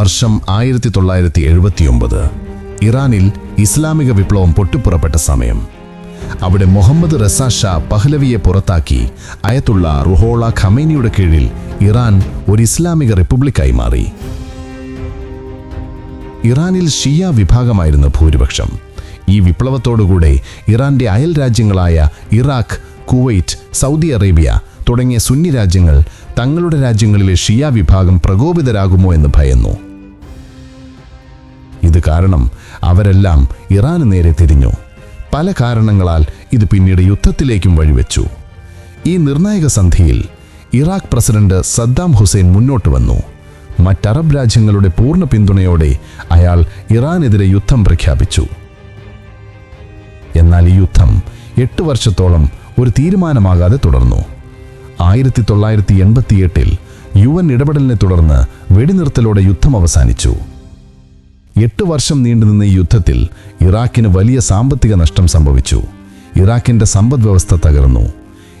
വർഷം ആയിരത്തി തൊള്ളായിരത്തി എഴുപത്തിയൊമ്പത് ഇറാനിൽ ഇസ്ലാമിക വിപ്ലവം പൊട്ടിപ്പുറപ്പെട്ട സമയം. അവിടെ മുഹമ്മദ് റസ ഷാ പഹ്ലവിയെ പുറത്താക്കി അയത്തുള്ള റുഹോള ഖമേനിയുടെ കീഴിൽ ഇറാൻ ഒരു ഇസ്ലാമിക റിപ്പബ്ലിക്കായി മാറി. ഇറാനിൽ ഷിയ വിഭാഗമായിരുന്നു ഭൂരിപക്ഷം. ഈ വിപ്ലവത്തോടുകൂടെ ഇറാന്റെ അയൽ രാജ്യങ്ങളായ ഇറാഖ് കുവൈറ്റ് സൗദി അറേബ്യ തുടങ്ങിയ സുന്നി രാജ്യങ്ങൾ തങ്ങളുടെ രാജ്യങ്ങളിലെ ഷിയ വിഭാഗം പ്രകോപിതരാകുമോ എന്ന് ഭയന്നു. ഇത് കാരണം അവരെല്ലാം ഇറാന് നേരെ തിരിഞ്ഞു. പല കാരണങ്ങളാൽ ഇത് പിന്നീട് യുദ്ധത്തിലേക്കും വഴിവെച്ചു. ഈ നിർണായക സന്ധിയിൽ ഇറാഖ് പ്രസിഡന്റ് സദ്ദാം ഹുസൈൻ മുന്നോട്ട് വന്നു. മറ്ററബ് രാജ്യങ്ങളുടെ പൂർണ പിന്തുണയോടെ അയാൾ ഇറാനെതിരെ യുദ്ധം പ്രഖ്യാപിച്ചു. എന്നാൽ ഈ യുദ്ധം എട്ട് വർഷത്തോളം ഒരു തീരുമാനമാകാതെ തുടർന്നു. ആയിരത്തി തൊള്ളായിരത്തി എൺപത്തിയെട്ടിൽ യു എൻ ഇടപെടലിനെ തുടർന്ന് വെടിനിർത്തലോടെ യുദ്ധം അവസാനിച്ചു. എട്ട് വർഷം നീണ്ടുനിന്ന ഈ യുദ്ധത്തിൽ ഇറാഖിന് വലിയ സാമ്പത്തിക നഷ്ടം സംഭവിച്ചു. ഇറാഖിന്റെ സമ്പദ് വ്യവസ്ഥ തകർന്നു.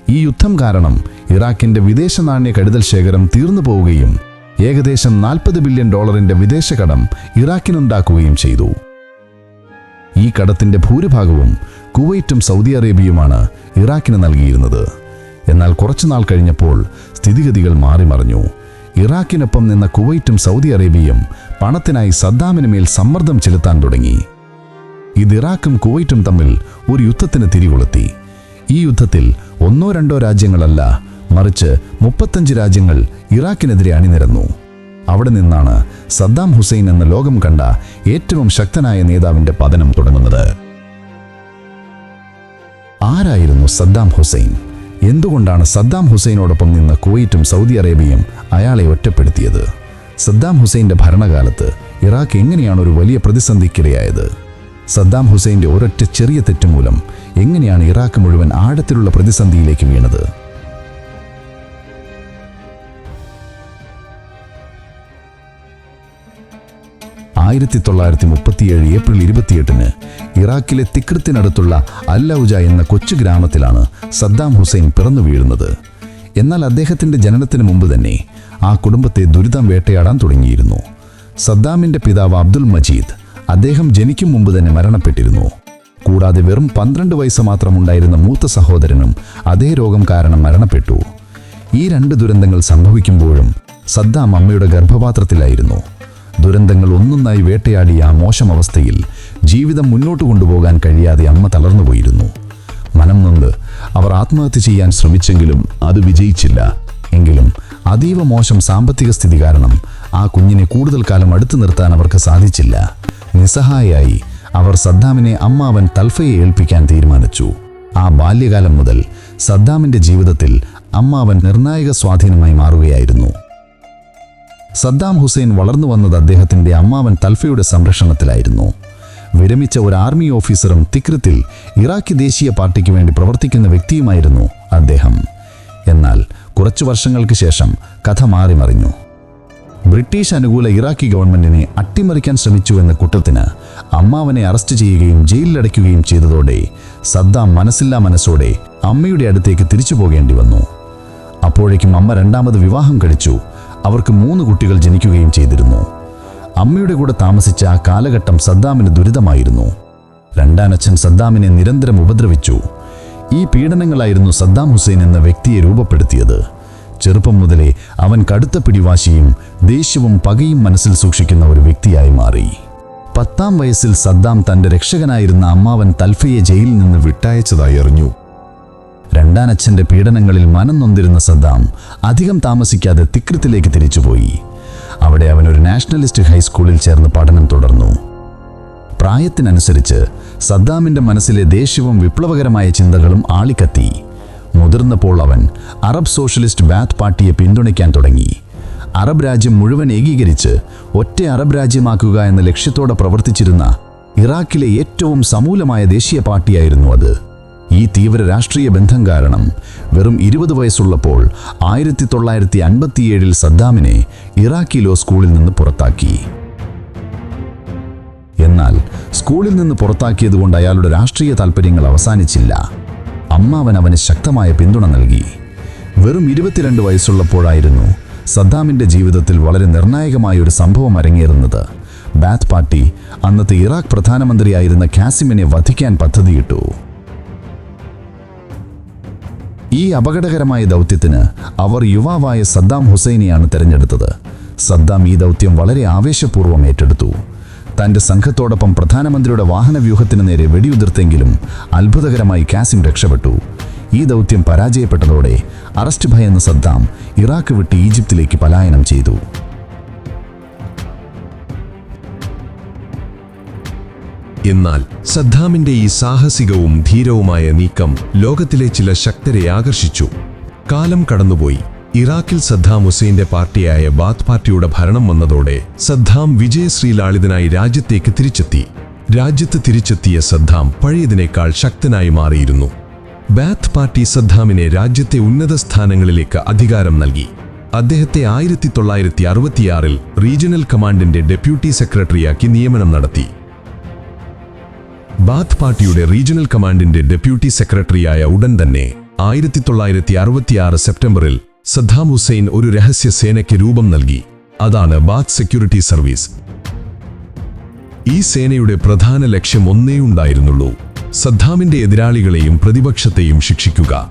ഈ യുദ്ധം കാരണം ഇറാഖിന്റെ വിദേശ നാണ്യ കരുതൽ ശേഖരം തീർന്നു പോവുകയും ഏകദേശം നാൽപ്പത് ബില്യൺ ഡോളറിന്റെ വിദേശ കടം ഇറാഖിനുണ്ടാക്കുകയും ചെയ്തു. ഈ കടത്തിന്റെ ഭൂരിഭാഗവും കുവൈറ്റും സൗദി അറേബ്യയുമാണ് ഇറാഖിന് നൽകിയിരുന്നത്. എന്നാൽ കുറച്ചുനാൾ കഴിഞ്ഞപ്പോൾ സ്ഥിതിഗതികൾ മാറിമറിഞ്ഞു. ഇറാഖിനൊപ്പം നിന്ന കുവൈറ്റും സൗദി അറേബ്യയും പണത്തിനായി സദ്ദാമിന് മേൽ സമ്മർദ്ദം ചെലുത്താൻ തുടങ്ങി. ഇത് ഇറാഖും കുവൈറ്റും തമ്മിൽ ഒരു യുദ്ധത്തിന് തിരികൊളുത്തി. ഈ യുദ്ധത്തിൽ ഒന്നോ രണ്ടോ രാജ്യങ്ങളല്ല മറിച്ച് മുപ്പത്തഞ്ച് രാജ്യങ്ങൾ ഇറാഖിനെതിരെ അണിനിരന്നു. അവിടെ നിന്നാണ് സദ്ദാം ഹുസൈൻ എന്ന ലോകം കണ്ട ഏറ്റവും ശക്തനായ നേതാവിന്റെ പതനം തുടങ്ങുന്നത്. ആരായിരുന്നു സദ്ദാം ഹുസൈൻ? എന്തുകൊണ്ടാണ് സദ്ദാം ഹുസൈനോടൊപ്പം നിന്ന് കുവൈറ്റും സൗദി അറേബ്യയും അയാളെ ഒറ്റപ്പെടുത്തിയത്? സദ്ദാം ഹുസൈന്റെ ഭരണകാലത്ത് ഇറാഖ് എങ്ങനെയാണ് ഒരു വലിയ പ്രതിസന്ധിക്കിടയായത്? സദ്ദാം ഹുസൈന്റെ ഒരൊറ്റ ചെറിയ തെറ്റ് മൂലം എങ്ങനെയാണ് ഇറാഖ് മുഴുവൻ ആഴത്തിലുള്ള പ്രതിസന്ധിയിലേക്ക് വീണത്? ആയിരത്തി തൊള്ളായിരത്തി മുപ്പത്തിയേഴ് ഏപ്രിൽ ഇരുപത്തിയെട്ടിന് ഇറാഖിലെ തിക്രത്തിനടുത്തുള്ള അല്ലൌജ എന്ന കൊച്ചു ഗ്രാമത്തിലാണ് സദ്ദാം ഹുസൈൻ പിറന്നു വീഴുന്നത്. എന്നാൽ അദ്ദേഹത്തിന്റെ ജനനത്തിന് മുമ്പ് തന്നെ ആ കുടുംബത്തെ ദുരിതം വേട്ടയാടാൻ തുടങ്ങിയിരുന്നു. സദ്ദാമിന്റെ പിതാവ് അബ്ദുൽ മജീദ് അദ്ദേഹം ജനിക്കും മുമ്പ് തന്നെ മരണപ്പെട്ടിരുന്നു. കൂടാതെ വെറും പന്ത്രണ്ട് വയസ്സ് മാത്രമുണ്ടായിരുന്ന മൂത്ത സഹോദരനും അതേ രോഗം കാരണം മരണപ്പെട്ടു. ഈ രണ്ട് ദുരന്തങ്ങൾ സംഭവിക്കുമ്പോഴും സദ്ദാം അമ്മയുടെ ഗർഭപാത്രത്തിലായിരുന്നു. ദുരന്തങ്ങൾ ഒന്നൊന്നായി വേട്ടയാടിയ ആ മോശം അവസ്ഥയിൽ ജീവിതം മുന്നോട്ട് കൊണ്ടുപോകാൻ കഴിയാതെ അമ്മ തളർന്നുപോയിരുന്നു. മനം നൊന്ന് അവർ ആത്മഹത്യ ചെയ്യാൻ ശ്രമിച്ചെങ്കിലും അത് വിജയിച്ചില്ല. എങ്കിലും അതീവ മോശം സാമ്പത്തിക സ്ഥിതി കാരണം ആ കുഞ്ഞിനെ കൂടുതൽ കാലം അടുത്തു നിർത്താൻ അവർക്ക് സാധിച്ചില്ല. നിസ്സഹായായി അവർ സദ്ദാമിനെ അമ്മാവൻ തൽഫയെ ഏൽപ്പിക്കാൻ തീരുമാനിച്ചു. ആ ബാല്യകാലം മുതൽ സദ്ദാമിന്റെ ജീവിതത്തിൽ അമ്മാവൻ നിർണായക സ്വാധീനമായി മാറുകയായിരുന്നു. സദ്ദാം ഹുസൈൻ വളർന്നു വന്നത് അദ്ദേഹത്തിന്റെ അമ്മാവൻ തൽഫയുടെ സംരക്ഷണത്തിലായിരുന്നു. വിരമിച്ച ഒരു ആർമി ഓഫീസറും തിക്രത്തിൽ ഇറാഖി ദേശീയ പാർട്ടിക്ക് വേണ്ടി പ്രവർത്തിക്കുന്ന വ്യക്തിയുമായിരുന്നു അദ്ദേഹം. എന്നാൽ കുറച്ചു വർഷങ്ങൾക്ക് ശേഷം കഥ മാറിമറിഞ്ഞു. ബ്രിട്ടീഷ് അനുകൂല ഇറാഖി ഗവൺമെന്റിനെ അട്ടിമറിക്കാൻ ശ്രമിച്ചു എന്ന കുറ്റത്തിന് അമ്മാവനെ അറസ്റ്റ് ചെയ്യുകയും ജയിലിലടയ്ക്കുകയും ചെയ്തതോടെ സദ്ദാം മനസ്സില്ലാ മനസ്സോടെ അമ്മയുടെ അടുത്തേക്ക് തിരിച്ചു പോകേണ്ടി വന്നു. അപ്പോഴേക്കും അമ്മ രണ്ടാമത് വിവാഹം കഴിച്ചു. അവർക്ക് മൂന്ന് കുട്ടികൾ ജനിക്കുകയും ചെയ്തിരുന്നു. അമ്മയുടെ കൂടെ താമസിച്ച ആ കാലഘട്ടം സദ്ദാമിന് ദുരിതമായിരുന്നു. രണ്ടാനച്ഛൻ സദ്ദാമിനെ നിരന്തരം ഉപദ്രവിച്ചു. ഈ പീഡനങ്ങളായിരുന്നു സദ്ദാം ഹുസൈൻ എന്ന വ്യക്തിയെ രൂപപ്പെടുത്തിയത്. ചെറുപ്പം മുതലേ അവൻ കടുത്ത പിടിവാശിയും ദേഷ്യവും പകയും മനസ്സിൽ സൂക്ഷിക്കുന്ന ഒരു വ്യക്തിയായി മാറി. പത്താം വയസ്സിൽ സദ്ദാം തന്റെ രക്ഷകനായിരുന്ന അമ്മാവൻ തൽഫയെ ജയിലിൽ നിന്ന് വിട്ടയച്ചതായി അറിഞ്ഞു. രണ്ടാനച്ഛന്റെ പീഡനങ്ങളിൽ മനം നൊന്തിരുന്ന സദ്ദാം അധികം താമസിക്കാതെ തിക്രിത്തിലേക്ക് തിരിച്ചുപോയി. അവിടെ അവൻ ഒരു നാഷണലിസ്റ്റ് ഹൈസ്കൂളിൽ ചേർന്ന് പഠനം തുടർന്നു. പ്രായത്തിനനുസരിച്ച് സദ്ദാമിന്റെ മനസ്സിലെ ദേഷ്യവും വിപ്ലവകരമായ ചിന്തകളും ആളിക്കത്തി. മുതിർന്നപ്പോൾ അവൻ അറബ് സോഷ്യലിസ്റ്റ് ബാത്ത് പാർട്ടിയെ പിന്തുണയ്ക്കാൻ തുടങ്ങി. അറബ് രാജ്യം മുഴുവൻ ഏകീകരിച്ച് ഒറ്റ അറബ് രാജ്യമാക്കുക എന്ന ലക്ഷ്യത്തോടെ പ്രവർത്തിച്ചിരുന്ന ഇറാഖിലെ ഏറ്റവും സമൂലമായ ദേശീയ പാർട്ടിയായിരുന്നു അത്. ഈ തീവ്ര രാഷ്ട്രീയ ബന്ധം കാരണം വെറും ഇരുപത് വയസ്സുള്ളപ്പോൾ ആയിരത്തി തൊള്ളായിരത്തി അൻപത്തിയേഴിൽ സദ്ദാമിനെ ഇറാഖി ലോ സ്കൂളിൽ നിന്ന് പുറത്താക്കി. എന്നാൽ സ്കൂളിൽ നിന്ന് പുറത്താക്കിയതുകൊണ്ട് അയാളുടെ രാഷ്ട്രീയ താൽപ്പര്യങ്ങൾ അവസാനിച്ചില്ല. അമ്മാവൻ അവന് ശക്തമായ പിന്തുണ നൽകി. വെറും ഇരുപത്തിരണ്ട് വയസ്സുള്ളപ്പോഴായിരുന്നു സദ്ദാമിന്റെ ജീവിതത്തിൽ വളരെ നിർണായകമായ ഒരു സംഭവം അരങ്ങേറുന്നത്. ബാത്ത് പാർട്ടി അന്നത്തെ ഇറാഖ് പ്രധാനമന്ത്രിയായിരുന്ന കാസിമിനെ വധിക്കാൻ പദ്ധതിയിട്ടു. ഈ അപകടകരമായ ദൗത്യത്തിന് അവർ യുവാവായ സദ്ദാം ഹുസൈനെയാണ് തിരഞ്ഞെടുത്തത്. സദ്ദാം ഈ ദൗത്യം വളരെ ആവേശപൂർവം ഏറ്റെടുത്തു. തന്റെ സംഘത്തോടൊപ്പം പ്രധാനമന്ത്രിയുടെ വാഹനവ്യൂഹത്തിന് നേരെ വെടിയുതിർത്തെങ്കിലും അത്ഭുതകരമായി കാസിം രക്ഷപ്പെട്ടു. ഈ ദൗത്യം പരാജയപ്പെട്ടതോടെ അറസ്റ്റ് ഭയന്ന സദ്ദാം ഇറാഖ് വിട്ട് ഈജിപ്തിലേക്ക് പലായനം ചെയ്തു. എന്നാൽ സദ്ദാമിന്റെ ഈ സാഹസികവും ധീരവുമായ നീക്കം ലോകത്തിലെ ചില ശക്തരെ ആകർഷിച്ചു. കാലം കടന്നുപോയി. ഇറാഖിൽ സദ്ദാം ഹുസൈന്റെ പാർട്ടിയായ ബാത്ത് പാർട്ടിയുടെ ഭരണം വന്നതോടെ സദ്ദാം വിജയശ്രീലാളിതനായി രാജ്യത്തേക്ക് തിരിച്ചെത്തി. രാജ്യത്ത് തിരിച്ചെത്തിയ സദ്ദാം പഴയതിനേക്കാൾ ശക്തനായി മാറിയിരുന്നു. ബാത്ത് പാർട്ടി സദ്ദാമിനെ രാജ്യത്തെ ഉന്നത സ്ഥാനങ്ങളിലേക്ക് അധികാരം നൽകി. അദ്ദേഹത്തെ ആയിരത്തി തൊള്ളായിരത്തി അറുപത്തിയാറിൽ റീജിയണൽ കമാൻഡിന്റെ ഡെപ്യൂട്ടി സെക്രട്ടറിയാക്കി നിയമനം നടത്തി. ബാത്ത് പാർട്ടിയുടെ റീജിയണൽ കമാൻഡിന്റെ ഡെപ്യൂട്ടി സെക്രട്ടറിയായ ഉടൻ തന്നെ ആയിരത്തി തൊള്ളായിരത്തി അറുപത്തിയാറ് സെപ്റ്റംബറിൽ സദ്ദാം ഹുസൈൻ ഒരു രഹസ്യ സേനയ്ക്ക് രൂപം നൽകി. അതാണ് ബാത്ത് സെക്യൂരിറ്റി സർവീസ്. ഈ സേനയുടെ പ്രധാന ലക്ഷ്യം ഒന്നേ ഉണ്ടായിരുന്നുള്ളൂ. സദ്ദാമിന്റെ എതിരാളികളെയും പ്രതിപക്ഷത്തെയും ശിക്ഷിക്കുക.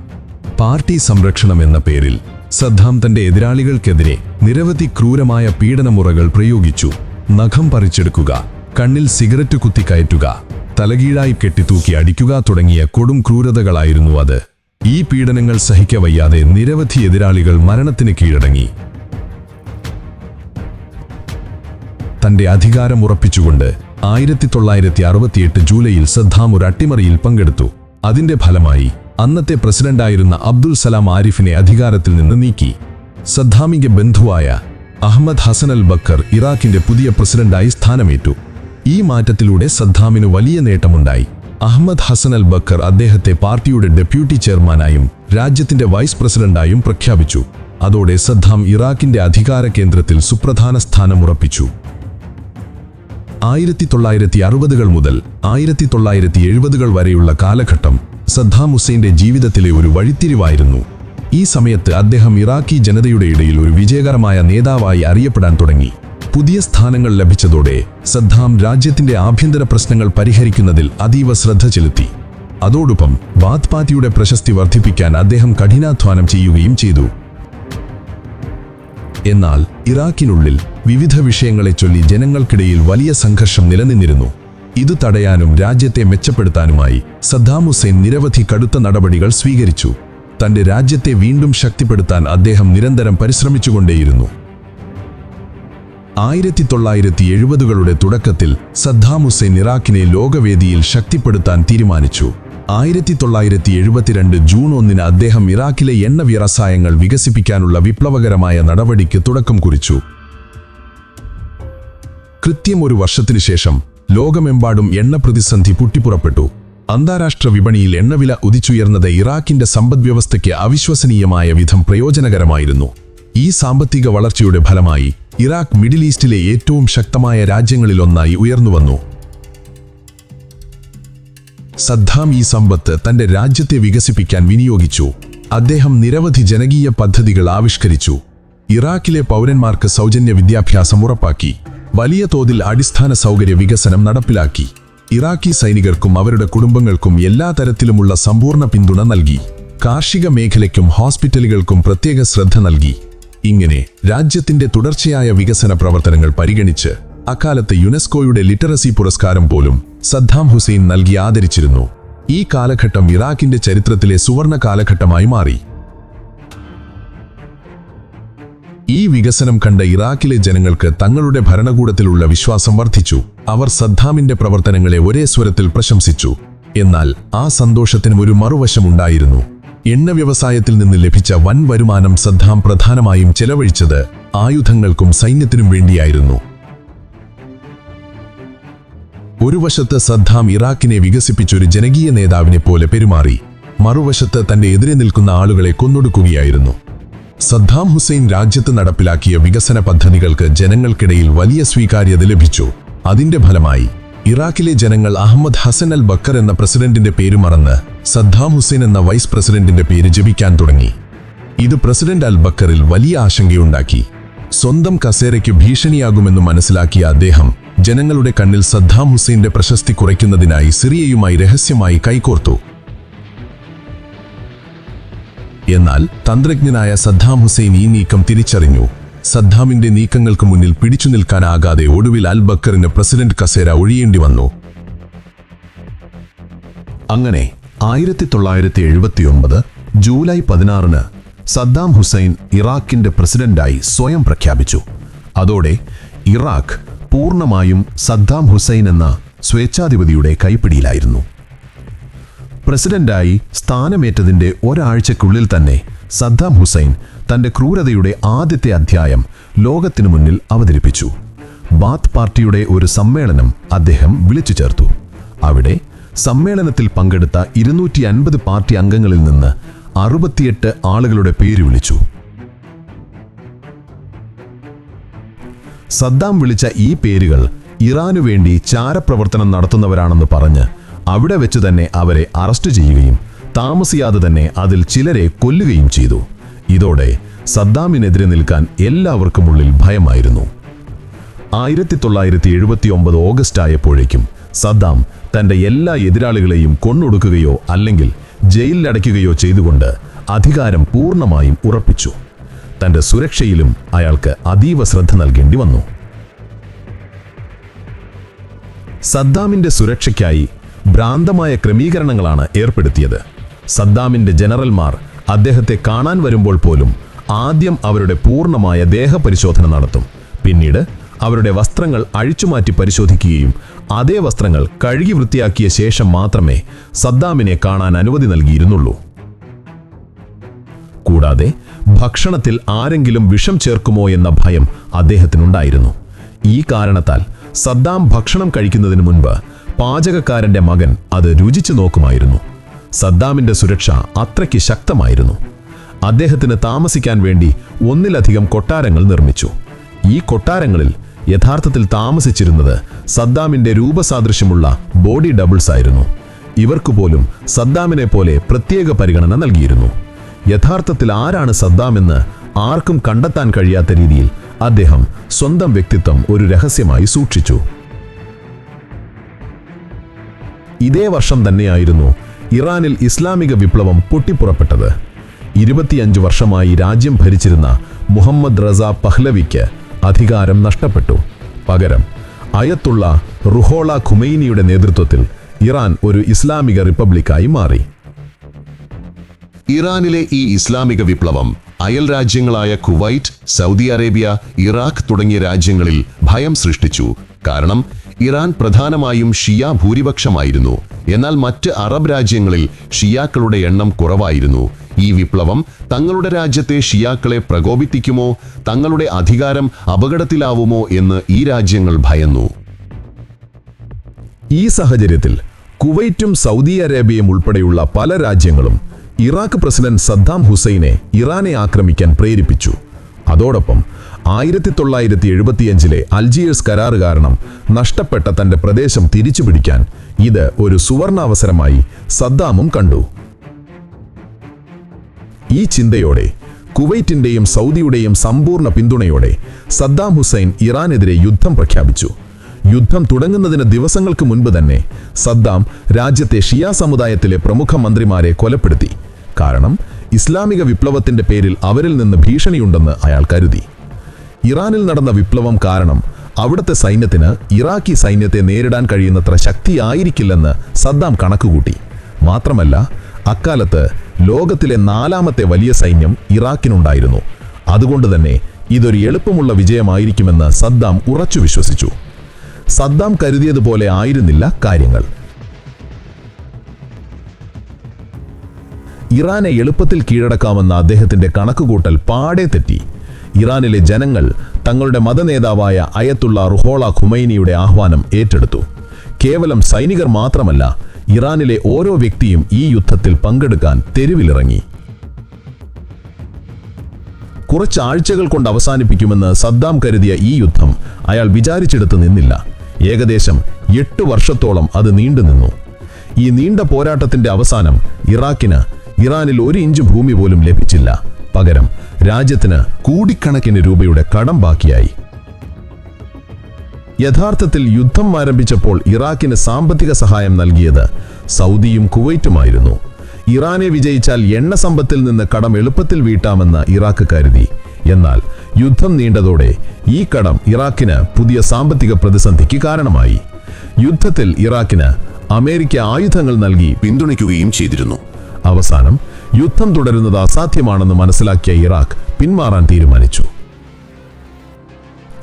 പാർട്ടി സംരക്ഷണം എന്ന പേരിൽ സദ്ദാം തന്റെ എതിരാളികൾക്കെതിരെ നിരവധി ക്രൂരമായ പീഡനമുറകൾ പ്രയോഗിച്ചു. നഖം പറിച്ചെടുക്കുക കണ്ണിൽ സിഗരറ്റ് കുത്തിക്കയറ്റുക തലകീഴായി കെട്ടിത്തൂക്കി അടിക്കുക തുടങ്ങിയ കൊടും ക്രൂരതകളായിരുന്നു അത്. ഈ പീഡനങ്ങൾ സഹിക്കവയ്യാതെ നിരവധി എതിരാളികൾ മരണത്തിന് കീഴടങ്ങി. തന്റെ അധികാരം ഉറപ്പിച്ചുകൊണ്ട് ആയിരത്തി തൊള്ളായിരത്തി അറുപത്തിയെട്ട് ജൂലൈയിൽ സദ്ദാം ഒരു അട്ടിമറിയിൽ പങ്കെടുത്തു. അതിന്റെ ഫലമായി അന്നത്തെ പ്രസിഡന്റായിരുന്ന അബ്ദുൽ സലാം ആരിഫിനെ അധികാരത്തിൽ നിന്ന് നീക്കി. സദ്ദാമിന്റെ ബന്ധുവായ അഹമ്മദ് ഹസൻ അൽ ബക്കർ ഇറാഖിന്റെ പുതിയ പ്രസിഡന്റായി സ്ഥാനമേറ്റു. ഈ മാറ്റത്തിലൂടെ സദ്ദാമിന് വലിയ നേട്ടമുണ്ടായി. അഹമ്മദ് ഹസൻ അൽ ബക്കർ അദ്ദേഹത്തെ പാർട്ടിയുടെ ഡെപ്യൂട്ടി ചെയർമാനായും രാജ്യത്തിന്റെ വൈസ് പ്രസിഡന്റായും പ്രഖ്യാപിച്ചു. അതോടെ സദ്ദാം ഇറാഖിന്റെ അധികാര കേന്ദ്രത്തിൽ സുപ്രധാന സ്ഥാനം ഉറപ്പിച്ചു. ആയിരത്തി തൊള്ളായിരത്തി അറുപതുകൾ മുതൽ ആയിരത്തി തൊള്ളായിരത്തി എഴുപതുകൾ വരെയുള്ള കാലഘട്ടം സദ്ദാം ഹുസൈന്റെ ജീവിതത്തിലെ ഒരു വഴിത്തിരിവായിരുന്നു. ഈ സമയത്ത് അദ്ദേഹം ഇറാഖി ജനതയുടെ ഇടയിൽ ഒരു വിജയകരമായ നേതാവായി അറിയപ്പെടാൻ തുടങ്ങി. പുതിയ സ്ഥാനങ്ങൾ ലഭിച്ചതോടെ സദ്ദാം രാജ്യത്തിന്റെ ആഭ്യന്തര പ്രശ്നങ്ങൾ പരിഹരിക്കുന്നതിൽ അതീവ ശ്രദ്ധ ചെലുത്തി. അതോടൊപ്പം ബാത്ത് പാർട്ടിയുടെ പ്രശസ്തി വർദ്ധിപ്പിക്കാൻ അദ്ദേഹം കഠിനാധ്വാനം ചെയ്യുകയും ചെയ്തു. എന്നാൽ ഇറാഖിനുള്ളിൽ വിവിധ വിഷയങ്ങളെ ചൊല്ലി ജനങ്ങൾക്കിടയിൽ വലിയ സംഘർഷം നിലനിന്നിരുന്നു. ഇത് തടയാനും രാജ്യത്തെ മെച്ചപ്പെടുത്താനുമായി സദ്ദാം ഹുസൈൻ നിരവധി കടുത്ത നടപടികൾ സ്വീകരിച്ചു. തന്റെ രാജ്യത്തെ വീണ്ടും ശക്തിപ്പെടുത്താൻ അദ്ദേഹം നിരന്തരം പരിശ്രമിച്ചുകൊണ്ടേയിരുന്നു. ആയിരത്തി തൊള്ളായിരത്തി എഴുപതുകളുടെ തുടക്കത്തിൽ സദ്ദാം ഹുസൈൻ ഇറാഖിനെ ലോകവേദിയിൽ ശക്തിപ്പെടുത്താൻ തീരുമാനിച്ചു. ആയിരത്തി തൊള്ളായിരത്തി എഴുപത്തിരണ്ട് ജൂൺ ഒന്നിന് അദ്ദേഹം ഇറാഖിലെ എണ്ണ വ്യവസായങ്ങൾ വികസിപ്പിക്കാനുള്ള വിപ്ലവകരമായ നടപടിക്ക് തുടക്കം കുറിച്ചു. കൃത്യം ഒരു വർഷത്തിനു ശേഷം ലോകമെമ്പാടും എണ്ണ പ്രതിസന്ധി പൊട്ടിപ്പുറപ്പെട്ടു. അന്താരാഷ്ട്ര വിപണിയിൽ എണ്ണവില ഉദിച്ചുയർന്നത് ഇറാഖിന്റെ സമ്പദ്വ്യവസ്ഥയ്ക്ക് അവിശ്വസനീയമായ വിധം പ്രയോജനകരമായിരുന്നു. ഈ സാമ്പത്തിക വളർച്ചയുടെ ഫലമായി ഇറാഖ് മിഡിൽ ഈസ്റ്റിലെ ഏറ്റവും ശക്തമായ രാജ്യങ്ങളിലൊന്നായി ഉയർന്നുവന്നു. സദ്ദാം ഈ സമ്പത്ത് തന്റെ രാജ്യത്തെ വികസിപ്പിക്കാൻ വിനിയോഗിച്ചു. അദ്ദേഹം നിരവധി ജനകീയ പദ്ധതികൾ ആവിഷ്കരിച്ചു. ഇറാഖിലെ പൗരന്മാർക്ക് സൗജന്യ വിദ്യാഭ്യാസം ഉറപ്പാക്കി. വലിയ തോതിൽ അടിസ്ഥാന സൗകര്യ വികസനം നടപ്പിലാക്കി. ഇറാഖി സൈനികർക്കും അവരുടെ കുടുംബങ്ങൾക്കും എല്ലാ തരത്തിലുമുള്ള സമ്പൂർണ പിന്തുണ നൽകി. കാർഷിക മേഖലയ്ക്കും ഹോസ്പിറ്റലുകൾക്കും പ്രത്യേക ശ്രദ്ധ നൽകി. ഇങ്ങനെ രാജ്യത്തിന്റെ തുടർച്ചയായ വികസന പ്രവർത്തനങ്ങൾ പരിഗണിച്ച് അക്കാലത്ത് യുനെസ്കോയുടെ ലിറ്ററസി പുരസ്കാരം പോലും സദ്ദാം ഹുസൈൻ നൽകി ആദരിച്ചിരുന്നു. ഈ കാലഘട്ടം ഇറാഖിന്റെ ചരിത്രത്തിലെ സുവർണ കാലഘട്ടമായി മാറി. ഈ വികസനം കണ്ട ഇറാഖിലെ ജനങ്ങൾക്ക് തങ്ങളുടെ ഭരണകൂടത്തിലുള്ള വിശ്വാസം വർദ്ധിച്ചു. അവർ സദ്ദാമിന്റെ പ്രവർത്തനങ്ങളെ ഒരേ സ്വരത്തിൽ പ്രശംസിച്ചു. എന്നാൽ ആ സന്തോഷത്തിനും ഒരു മറുവശമുണ്ടായിരുന്നു. എണ്ണ വ്യവസായത്തിൽ നിന്ന് ലഭിച്ച വൻ വരുമാനം സദ്ദാം പ്രധാനമായും ചെലവഴിച്ചത് ആയുധങ്ങൾക്കും സൈന്യത്തിനും വേണ്ടിയായിരുന്നു. ഒരു വശത്ത് സദ്ദാം ഇറാഖിനെ വികസിപ്പിച്ചൊരു ജനകീയ നേതാവിനെ പോലെ പെരുമാറി മറുവശത്ത് തന്റെ എതിരെ നിൽക്കുന്ന ആളുകളെ കൊന്നൊടുക്കുകയായിരുന്നു. സദ്ദാം ഹുസൈൻ രാജ്യത്ത് നടപ്പിലാക്കിയ വികസന പദ്ധതികൾക്ക് ജനങ്ങൾക്കിടയിൽ വലിയ സ്വീകാര്യത ലഭിച്ചു. അതിന്റെ ഫലമായി ഇറാഖിലെ ജനങ്ങൾ അഹമ്മദ് ഹസൻ അൽ ബക്കർ എന്ന പ്രസിഡന്റിന്റെ പേര് മറന്ന് സദ്ദാം ഹുസൈൻ എന്ന വൈസ് പ്രസിഡന്റിന്റെ പേര് ജപിക്കാൻ തുടങ്ങി. ഇത് പ്രസിഡന്റ് അൽ ബക്കറിൽ വലിയ ആശങ്കയുണ്ടാക്കി. സ്വന്തം കസേരയ്ക്ക് ഭീഷണിയാകുമെന്ന് മനസ്സിലാക്കിയ അദ്ദേഹം ജനങ്ങളുടെ കണ്ണിൽ സദ്ദാം ഹുസൈന്റെ പ്രശസ്തി കുറയ്ക്കുന്നതിനായി സിറിയയുമായി രഹസ്യമായി കൈകോർത്തു. എന്നാൽ തന്ത്രജ്ഞനായ സദ്ദാം ഹുസൈൻ ഈ നീക്കം തിരിച്ചറിഞ്ഞു. സദ്ദാമിന്റെ നീക്കങ്ങൾക്ക് മുന്നിൽ പിടിച്ചു നിൽക്കാനാകാതെ ഒടുവിൽ അൽ ബക്കറിന് പ്രസിഡന്റ് കസേര ഒഴിയേണ്ടി വന്നു. അങ്ങനെ ആയിരത്തി തൊള്ളായിരത്തി എഴുപത്തിയൊമ്പത് ജൂലൈ പതിനാറിന് സദ്ദാം ഹുസൈൻ ഇറാഖിന്റെ പ്രസിഡന്റായി സ്വയം പ്രഖ്യാപിച്ചു. അതോടെ ഇറാഖ് പൂർണമായും സദ്ദാം ഹുസൈൻ എന്ന സ്വേച്ഛാധിപതിയുടെ കൈപ്പിടിയിലായിരുന്നു. പ്രസിഡന്റായി സ്ഥാനമേറ്റതിന്റെ ഒരാഴ്ചക്കുള്ളിൽ തന്നെ സദ്ദാം ഹുസൈൻ തന്റെ ക്രൂരതയുടെ ആദ്യത്തെ അധ്യായം ലോകത്തിനു മുന്നിൽ അവതരിപ്പിച്ചു. ബാത്ത് പാർട്ടിയുടെ ഒരു സമ്മേളനം അദ്ദേഹം വിളിച്ചു ചേർത്തു. അവിടെ സമ്മേളനത്തിൽ പങ്കെടുത്ത ഇരുന്നൂറ്റി അൻപത് പാർട്ടി അംഗങ്ങളിൽ നിന്ന് അറുപത്തിയെട്ട് ആളുകളുടെ പേര് വിളിച്ചു. സദ്ദാം വിളിച്ച ഈ പേരുകൾ ഇറാനു വേണ്ടി ചാരപ്രവർത്തനം നടത്തുന്നവരാണെന്ന് പറഞ്ഞ് അവിടെ വെച്ച് തന്നെ അവരെ അറസ്റ്റ് ചെയ്യുകയും താമസിയാതെ തന്നെ അതിൽ ചിലരെ കൊല്ലുകയും ചെയ്തു. ഇതോടെ സദ്ദാമിനെതിരെ നിൽക്കാൻ എല്ലാവർക്കും ഉള്ളിൽ ഭയമായിരുന്നു. ആയിരത്തി തൊള്ളായിരത്തി എഴുപത്തി ഒമ്പത് ഓഗസ്റ്റ് ആയപ്പോഴേക്കും സദ്ദാം തന്റെ എല്ലാ എതിരാളികളെയും കൊന്നൊടുക്കുകയോ അല്ലെങ്കിൽ ജയിലിലടയ്ക്കുകയോ ചെയ്തുകൊണ്ട് അധികാരം പൂർണമായും ഉറപ്പിച്ചു. തന്റെ സുരക്ഷയിലും അയാൾക്ക് അതീവ ശ്രദ്ധ നൽകേണ്ടി വന്നു. സദ്ദാമിന്റെ സുരക്ഷയ്ക്കായി ഭ്രാന്തമായ ക്രമീകരണങ്ങളാണ് ഏർപ്പെടുത്തിയത്. സദ്ദാമിന്റെ ജനറൽമാർ അദ്ദേഹത്തെ കാണാൻ വരുമ്പോൾ പോലും ആദ്യം അവരുടെ പൂർണമായ ദേഹപരിശോധന നടത്തും. പിന്നീട് അവരുടെ വസ്ത്രങ്ങൾ അഴിച്ചുമാറ്റി പരിശോധിക്കുകയും അതേ വസ്ത്രങ്ങൾ കഴുകി വൃത്തിയാക്കിയ ശേഷം മാത്രമേ സദ്ദാമിനെ കാണാൻ അനുമതി നൽകിയിരുന്നുള്ളൂ. കൂടാതെ ഭക്ഷണത്തിൽ ആരെങ്കിലും വിഷം ചേർക്കുമോ എന്ന ഭയം അദ്ദേഹത്തിനുണ്ടായിരുന്നു. ഈ കാരണത്താൽ സദ്ദാം ഭക്ഷണം കഴിക്കുന്നതിന് മുൻപ് പാചകക്കാരന്റെ മകൻ അത് രുചിച്ചു നോക്കുമായിരുന്നു. സദ്ദാമിന്റെ സുരക്ഷ അത്രയ്ക്ക് ശക്തമായിരുന്നു. അദ്ദേഹത്തിന് താമസിക്കാൻ വേണ്ടി ഒന്നിലധികം കൊട്ടാരങ്ങൾ നിർമ്മിച്ചു. ഈ കൊട്ടാരങ്ങളിൽ യഥാർത്ഥത്തിൽ താമസിച്ചിരുന്നത് സദ്ദാമിന്റെ രൂപസാദൃശ്യമുള്ള ബോഡി ഡബിൾസ് ആയിരുന്നു. ഇവർക്കു പോലും സദ്ദാമിനെ പോലെ പ്രത്യേക പരിഗണന നൽകിയിരുന്നു. യഥാർത്ഥത്തിൽ ആരാണ് സദ്ദാമെന്ന് ആർക്കും കണ്ടെത്താൻ കഴിയാത്ത രീതിയിൽ അദ്ദേഹം സ്വന്തം വ്യക്തിത്വം ഒരു രഹസ്യമായി സൂക്ഷിച്ചു. ഇതേ വർഷം തന്നെയായിരുന്നു ഇറാനിൽ ഇസ്ലാമിക വിപ്ലവം പൊട്ടിപ്പുറപ്പെട്ടത്. ഇരുപത്തിയഞ്ച് വർഷമായി രാജ്യം ഭരിച്ചിരുന്ന മുഹമ്മദ് റസ പഹ്ലവിക്ക് അധികാരം നഷ്ടപ്പെട്ടു. പകരം അയത്തുള്ള റുഹോള ഖുമൈനിയുടെ നേതൃത്വത്തിൽ ഇറാൻ ഒരു ഇസ്ലാമിക റിപ്പബ്ലിക്കായി മാറി. ഇറാനിലെ ഈ ഇസ്ലാമിക വിപ്ലവം അയൽ രാജ്യങ്ങളായ കുവൈറ്റ് സൗദി അറേബ്യ ഇറാഖ് തുടങ്ങിയ രാജ്യങ്ങളിൽ ഭയം സൃഷ്ടിച്ചു. കാരണം ഇറാൻ പ്രധാനമായും ഷിയ ഭൂരിപക്ഷമായിരുന്നു. എന്നാൽ മറ്റ് അറബ് രാജ്യങ്ങളിൽ ഷിയാക്കളുടെ എണ്ണം കുറവായിരുന്നു. ഈ വിപ്ലവം തങ്ങളുടെ രാജ്യത്തെ ഷിയാക്കളെ പ്രകോപിപ്പിക്കുമോ? തങ്ങളുടെ അധികാരം അപകടത്തിലാവുമോ എന്ന് ഈ രാജ്യങ്ങൾ ഭയന്നു. ഈ സാഹചര്യത്തിൽ കുവൈറ്റും സൗദി അറേബ്യയും ഉൾപ്പെടെയുള്ള പല രാജ്യങ്ങളും ഇറാഖ് പ്രസിഡന്റ് സദ്ദാം ഹുസൈനെ ഇറാനെ ആക്രമിക്കാൻ പ്രേരിപ്പിച്ചു. അതോടൊപ്പം ആയിരത്തി തൊള്ളായിരത്തി എഴുപത്തിയഞ്ചിലെ അൽജിയേഴ്സ് കരാറ് കാരണം നഷ്ടപ്പെട്ട തന്റെ പ്രദേശം തിരിച്ചു പിടിക്കാൻ ഇത് ഒരു സുവർണാവസരമായി സദ്ദാമും കണ്ടു. ഈ ചിന്തയോടെ കുവൈറ്റിന്റെയും സൗദിയുടെയും സമ്പൂർണ പിന്തുണയോടെ സദ്ദാം ഹുസൈൻ ഇറാനെതിരെ യുദ്ധം പ്രഖ്യാപിച്ചു. യുദ്ധം തുടങ്ങുന്നതിന് ദിവസങ്ങൾക്ക് മുൻപ് തന്നെ സദ്ദാം രാജ്യത്തെ ഷിയ സമുദായത്തിലെ പ്രമുഖ മന്ത്രിമാരെ കൊലപ്പെടുത്തി. കാരണം ഇസ്ലാമിക വിപ്ലവത്തിന്റെ പേരിൽ അവരിൽ നിന്ന് ഭീഷണിയുണ്ടെന്ന് അയാൾ കരുതി. ഇറാനിൽ നടന്ന വിപ്ലവം കാരണം അവിടുത്തെ സൈന്യത്തിന് ഇറാഖി സൈന്യത്തെ നേരിടാൻ കഴിയുന്നത്ര ശക്തിയായിരിക്കില്ലെന്ന് സദ്ദാം കണക്കുകൂട്ടി. മാത്രമല്ല അക്കാലത്ത് ലോകത്തിലെ നാലാമത്തെ വലിയ സൈന്യം ഇറാഖിനുണ്ടായിരുന്നു. അതുകൊണ്ട് തന്നെ ഇതൊരു എളുപ്പമുള്ള വിജയമായിരിക്കുമെന്ന് സദ്ദാം ഉറച്ചു വിശ്വസിച്ചു. സദ്ദാം കരുതിയതുപോലെ ആയിരുന്നില്ല കാര്യങ്ങൾ. ഇറാനെ എളുപ്പത്തിൽ കീഴടക്കാമെന്ന അദ്ദേഹത്തിന്റെ കണക്കുകൂട്ടൽ പാടെ തെറ്റി. ഇറാനിലെ ജനങ്ങൾ തങ്ങളുടെ മതനേതാവായ അയത്തുള്ള റുഹോള ഖുമൈനിയുടെ ആഹ്വാനം ഏറ്റെടുത്തു. കേവലം സൈനികർ മാത്രമല്ല ഇറാനിലെ ഓരോ വ്യക്തിയും ഈ യുദ്ധത്തിൽ പങ്കെടുക്കാൻ തെരുവിലിറങ്ങി. കുറച്ച് ആഴ്ചകൾ കൊണ്ട് അവസാനിപ്പിക്കുമെന്ന് സദ്ദാം കരുതിയ ഈ യുദ്ധം അയാൾ വിചാരിച്ചെടുത്ത് നിന്നില്ല. ഏകദേശം എട്ട് വർഷത്തോളം അത് നീണ്ടുനിന്നു ഈ നീണ്ട പോരാട്ടത്തിന്റെ അവസാനം ഇറാഖിന് ഇറാനിൽ ഒരു ഇഞ്ച് ഭൂമി പോലും ലഭിച്ചില്ല. പകരം രാജ്യത്തിന് കൂടിക്കണക്കിന് രൂപയുടെ കടം ബാക്കിയായി. യഥാർത്ഥത്തിൽ യുദ്ധം ആരംഭിച്ചപ്പോൾ ഇറാഖിന് സാമ്പത്തിക സഹായം നൽകിയത് സൗദിയും കുവൈറ്റുമായിരുന്നു. ഇറാനെ വിജയിച്ചാൽ എണ്ണ സമ്പത്തിൽ നിന്ന് കടം എളുപ്പത്തിൽ വീട്ടാമെന്ന് ഇറാഖ് കരുതി. എന്നാൽ യുദ്ധം നീണ്ടതോടെ ഈ കടം ഇറാഖിന് പുതിയ സാമ്പത്തിക പ്രതിസന്ധിക്ക് കാരണമായി. യുദ്ധത്തിൽ ഇറാഖിന് അമേരിക്ക ആയുധങ്ങൾ നൽകി പിന്തുണയ്ക്കുകയും ചെയ്തിരുന്നു. അവസാനം യുദ്ധം തുടരുന്നത് അസാധ്യമാണെന്ന് മനസ്സിലാക്കിയ ഇറാഖ് പിന്മാറാൻ തീരുമാനിച്ചു.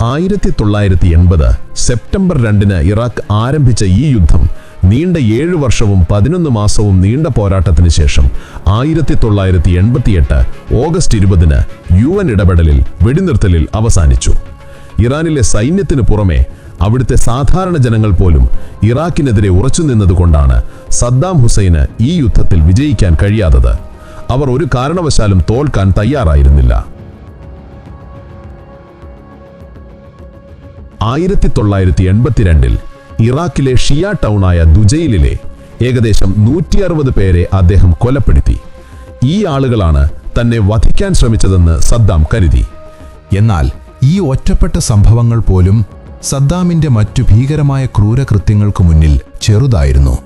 ആയിരത്തി തൊള്ളായിരത്തി എൺപത് സെപ്റ്റംബർ രണ്ടിന് ഇറാഖ് ആരംഭിച്ച ഈ യുദ്ധം നീണ്ട ഏഴു വർഷവും പതിനൊന്ന് മാസവും നീണ്ട പോരാട്ടത്തിന് ശേഷം ആയിരത്തി തൊള്ളായിരത്തി എൺപത്തിയെട്ട് ഓഗസ്റ്റ് ഇരുപതിന് യു എൻ ഇടപെടലിൽ വെടിനിർത്തലിൽ അവസാനിച്ചു. ഇറാനിലെ സൈന്യത്തിന് പുറമെ അവിടുത്തെ സാധാരണ ജനങ്ങൾ പോലും ഇറാഖിനെതിരെ ഉറച്ചു നിന്നതുകൊണ്ടാണ് സദ്ദാം ഹുസൈന് ഈ യുദ്ധത്തിൽ വിജയിക്കാൻ കഴിയാത്തത്. അവർ ഒരു കാരണവശാലും തോൽക്കാൻ തയ്യാറായിരുന്നില്ല. ആയിരത്തി തൊള്ളായിരത്തി എൺപത്തിരണ്ടിൽ ഇറാഖിലെ ഷിയ ടൗണായ ദുജയിലെ ഏകദേശം നൂറ്റി അറുപത് പേരെ അദ്ദേഹം കൊലപ്പെടുത്തി. ഈ ആളുകളാണ് തന്നെ വധിക്കാൻ ശ്രമിച്ചതെന്ന് സദ്ദാം കരുതി. എന്നാൽ ഈ ഒറ്റപ്പെട്ട സംഭവങ്ങൾ പോലും സദ്ദാമിന്റെ മറ്റു ഭീകരമായ ക്രൂരകൃത്യങ്ങൾക്കു മുന്നിൽ ചെറുതായിരുന്നു.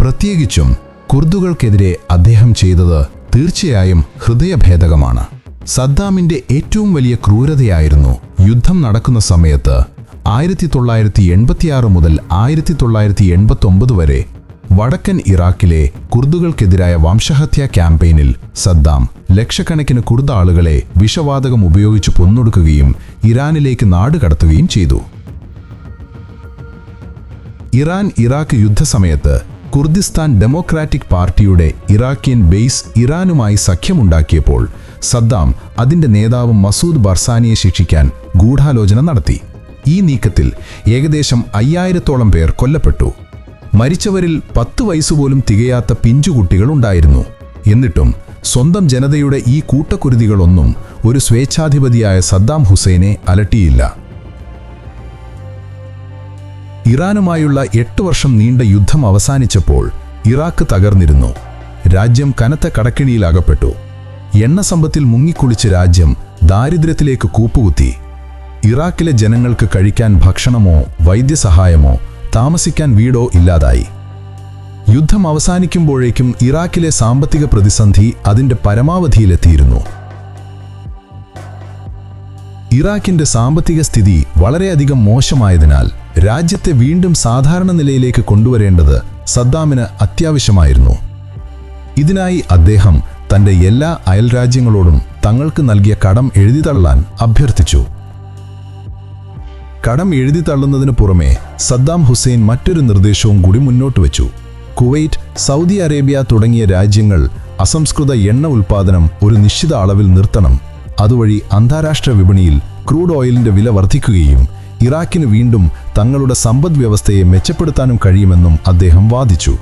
പ്രത്യേകിച്ചും കുർദുകൾക്കെതിരെ അദ്ദേഹം ചെയ്തത് തീർച്ചയായും ഹൃദയഭേദകമാണ്. സദ്ദാമിന്റെ ഏറ്റവും വലിയ ക്രൂരതയായിരുന്നു യുദ്ധം നടക്കുന്ന സമയത്ത് ആയിരത്തി തൊള്ളായിരത്തി എൺപത്തിയാറ് മുതൽ ആയിരത്തി തൊള്ളായിരത്തി എൺപത്തൊമ്പത് വരെ വടക്കൻ ഇറാഖിലെ കുർദുകൾക്കെതിരായ വംശഹത്യാ ക്യാമ്പയിനിൽ സദ്ദാം ലക്ഷക്കണക്കിന് കുർദ് ആളുകളെ വിഷവാതകം ഉപയോഗിച്ച് കൊന്നൊടുക്കുകയും ഇറാനിലേക്ക് നാടുകടത്തുകയും ചെയ്തു. ഇറാൻ ഇറാഖ് യുദ്ധസമയത്ത് കുർദിസ്ഥാൻ ഡെമോക്രാറ്റിക് പാർട്ടിയുടെ ഇറാഖിയൻ ബേസ് ഇറാനുമായി സഖ്യമുണ്ടാക്കിയപ്പോൾ സദ്ദാം അതിന്റെ നേതാവ് മസൂദ് ബർസാനിയെ ശിക്ഷിക്കാൻ ഗൂഢാലോചന നടത്തി. ഈ നീക്കത്തിൽ ഏകദേശം അയ്യായിരത്തോളം പേർ കൊല്ലപ്പെട്ടു. മരിച്ചവരിൽ പത്ത് വയസ്സുപോലും തികയാത്ത പിഞ്ചുകുട്ടികൾ ഉണ്ടായിരുന്നു. എന്നിട്ടും സ്വന്തം ജനതയുടെ ഈ കൂട്ടക്കുരുതികളൊന്നും ഒരു സ്വേച്ഛാധിപതിയായ സദ്ദാം ഹുസൈനെ അലട്ടിയില്ല. ഇറാനുമായുള്ള എട്ട് വർഷം നീണ്ട യുദ്ധം അവസാനിച്ചപ്പോൾ ഇറാഖ് തകർന്നിരുന്നു. രാജ്യം കനത്ത കടക്കിണിയിലാകപ്പെട്ടു. എണ്ണ സമ്പത്തിൽ മുങ്ങിക്കുളിച്ച് രാജ്യം ദാരിദ്ര്യത്തിലേക്ക് കൂപ്പുകുത്തി. ഇറാഖിലെ ജനങ്ങൾക്ക് കഴിക്കാൻ ഭക്ഷണമോ വൈദ്യസഹായമോ താമസിക്കാൻ വീടോ ഇല്ലാതായി. യുദ്ധം അവസാനിക്കുമ്പോഴേക്കും ഇറാഖിലെ സാമ്പത്തിക പ്രതിസന്ധി അതിന്റെ പരമാവധിയിലെത്തിയിരുന്നു. ഇറാഖിന്റെ സാമ്പത്തിക സ്ഥിതി വളരെയധികം മോശമായതിനാൽ രാജ്യത്തെ വീണ്ടും സാധാരണ നിലയിലേക്ക് കൊണ്ടുവരേണ്ടത് സദ്ദാമിന് അത്യാവശ്യമായിരുന്നു. ഇതിനായി അദ്ദേഹം തന്റെ എല്ലാ അയൽരാജ്യങ്ങളോടും തങ്ങൾക്ക് നൽകിയ കടം എഴുതിത്തള്ളാൻ അഭ്യർത്ഥിച്ചു. കടം എഴുതിത്തള്ളുന്നതിനു പുറമെ സദ്ദാം ഹുസൈൻ മറ്റൊരു നിർദ്ദേശവും കൂടി മുന്നോട്ട് വച്ചു. കുവൈറ്റ് സൗദി അറേബ്യ തുടങ്ങിയ രാജ്യങ്ങൾ അസംസ്കൃത എണ്ണ ഉൽപ്പാദനം ഒരു നിശ്ചിത അളവിൽ നിർത്തണം. അതുവഴി അന്താരാഷ്ട്ര വിപണിയിൽ ക്രൂഡ് ഓയിലിന്റെ വില വർദ്ധിക്കുകയും ഇറാഖിന് വീണ്ടും തങ്ങളുടെ സമ്പദ് വ്യവസ്ഥയെ മെച്ചപ്പെടുത്താനും കഴിയുമെന്നും അദ്ദേഹം വാദിച്ചു.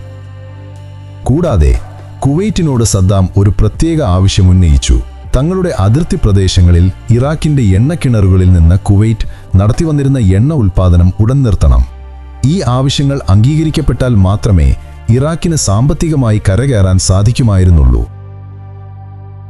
കൂടാതെ കുവൈറ്റിനോട് സദ്ദാം ഒരു പ്രത്യേക ആവശ്യം ഉന്നയിച്ചു. തങ്ങളുടെ അതിർത്തി പ്രദേശങ്ങളിൽ ഇറാഖിന്റെ എണ്ണക്കിണറുകളിൽ നിന്ന് കുവൈറ്റ് നടത്തിവന്നിരുന്ന എണ്ണ ഉൽപ്പാദനം ഉടൻ നിർത്തണം. ഈ ആവശ്യങ്ങൾ അംഗീകരിക്കപ്പെട്ടാൽ മാത്രമേ ഇറാഖിന് സാമ്പത്തികമായി കരകയറാൻ സാധിക്കുമായിരുന്നുള്ളൂ.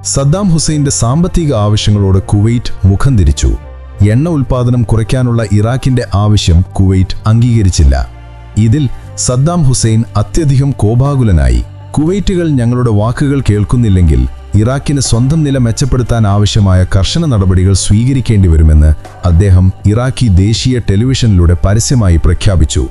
സദ്ദാം ഹുസൈന്റെ സാമ്പത്തിക ആവശ്യങ്ങളോട് കുവൈറ്റ് മുഖം തിരിച്ചു. എണ്ണ ഉൽപാദനം കുറയ്ക്കാനുള്ള ഇറാഖിന്റെ ആവശ്യം കുവൈറ്റ് അംഗീകരിച്ചില്ല. ഇതിൽ സദ്ദാം ഹുസൈൻ അത്യധികം കോപാകുലനായി. കുവൈറ്റുകൾ ഞങ്ങളുടെ വാക്കുകൾ കേൾക്കുന്നില്ലെങ്കിൽ ഇറാഖിന് സ്വന്തം നില മെച്ചപ്പെടുത്താൻ ആവശ്യമായ കർശന നടപടികൾ സ്വീകരിക്കേണ്ടി വരുമെന്ന് അദ്ദേഹം ഇറാഖി ദേശീയ ടെലിവിഷനിലൂടെ പരസ്യമായി പ്രഖ്യാപിച്ചു.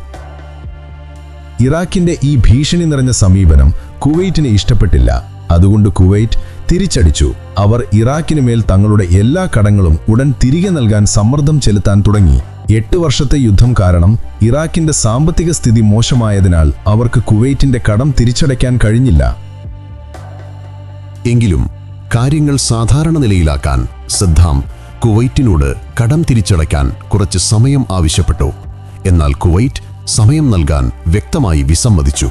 ഇറാഖിന്റെ ഈ ഭീഷണി നിറഞ്ഞ സമീപനം കുവൈറ്റിന് ഇഷ്ടപ്പെട്ടില്ല. അതുകൊണ്ട് കുവൈറ്റ് തിരിച്ചടിച്ചു. അവർ ഇറാഖിനു മേൽ തങ്ങളുടെ എല്ലാ കടങ്ങളും ഉടൻ തിരികെ നൽകാൻ സമ്മർദ്ദം ചെലുത്താൻ തുടങ്ങി. എട്ട് വർഷത്തെ യുദ്ധം കാരണം ഇറാഖിന്റെ സാമ്പത്തിക സ്ഥിതി മോശമായതിനാൽ അവർക്ക് കുവൈറ്റിന്റെ കടം തിരിച്ചടയ്ക്കാൻ കഴിഞ്ഞില്ല. എങ്കിലും കാര്യങ്ങൾ സാധാരണ നിലയിലാക്കാൻ സദ്ദാം കുവൈറ്റിനോട് കടം തിരിച്ചടയ്ക്കാൻ കുറച്ച് സമയം ആവശ്യപ്പെട്ടു. എന്നാൽ കുവൈറ്റ് സമയം നൽകാൻ വ്യക്തമായി വിസമ്മതിച്ചു.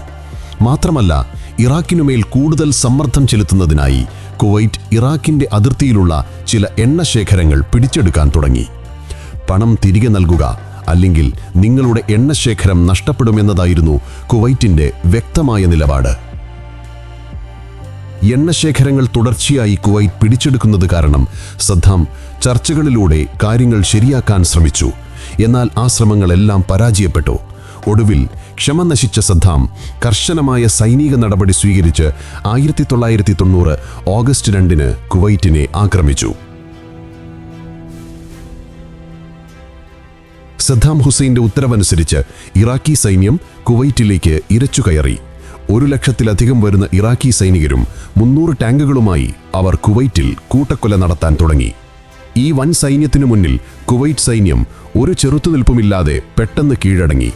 മാത്രമല്ല ഇറാഖിനുമേൽ കൂടുതൽ സമ്മർദ്ദം ചെലുത്തുന്നതിനായി കുവൈറ്റ് ഇറാഖിന്റെ അതിർത്തിയിലുള്ള ചില എണ്ണ ശേഖരങ്ങൾ പിടിച്ചെടുക്കാൻ തുടങ്ങി. പണം തിരികെ നൽകുക അല്ലെങ്കിൽ നിങ്ങളുടെ എണ്ണശേഖരം നഷ്ടപ്പെടുമെന്നതായിരുന്നു കുവൈറ്റിന്റെ വ്യക്തമായ നിലപാട്. എണ്ണശേഖരങ്ങൾ തുടർച്ചയായി കുവൈറ്റ് പിടിച്ചെടുക്കുന്നത് കാരണം സദ്ദാം ചർച്ചകളിലൂടെ കാര്യങ്ങൾ ശരിയാക്കാൻ ശ്രമിച്ചു. എന്നാൽ ആ ശ്രമങ്ങളെല്ലാം പരാജയപ്പെട്ടു. ഒടുവിൽ ക്ഷമ നശിച്ച സദ്ദാം കർശനമായ സൈനിക നടപടി സ്വീകരിച്ച് ആയിരത്തി തൊള്ളായിരത്തി തൊണ്ണൂറ് ഓഗസ്റ്റ് രണ്ടിന് കുവൈറ്റിനെ ആക്രമിച്ചു. സദ്ദാം ഹുസൈന്റെ ഉത്തരവനുസരിച്ച് ഇറാഖി സൈന്യം കുവൈറ്റിലേക്ക് ഇരച്ചു കയറി. ഒരു ലക്ഷത്തിലധികം വരുന്ന ഇറാഖി സൈനികരും മുന്നൂറ് ടാങ്കുകളുമായി അവർ കുവൈറ്റിൽ കൂട്ടക്കൊല നടത്താൻ തുടങ്ങി. ഈ വൻ സൈന്യത്തിനു മുന്നിൽ കുവൈറ്റ് സൈന്യം ഒരു ചെറുത്തുനിൽപ്പുമില്ലാതെ പെട്ടെന്ന് കീഴടങ്ങി.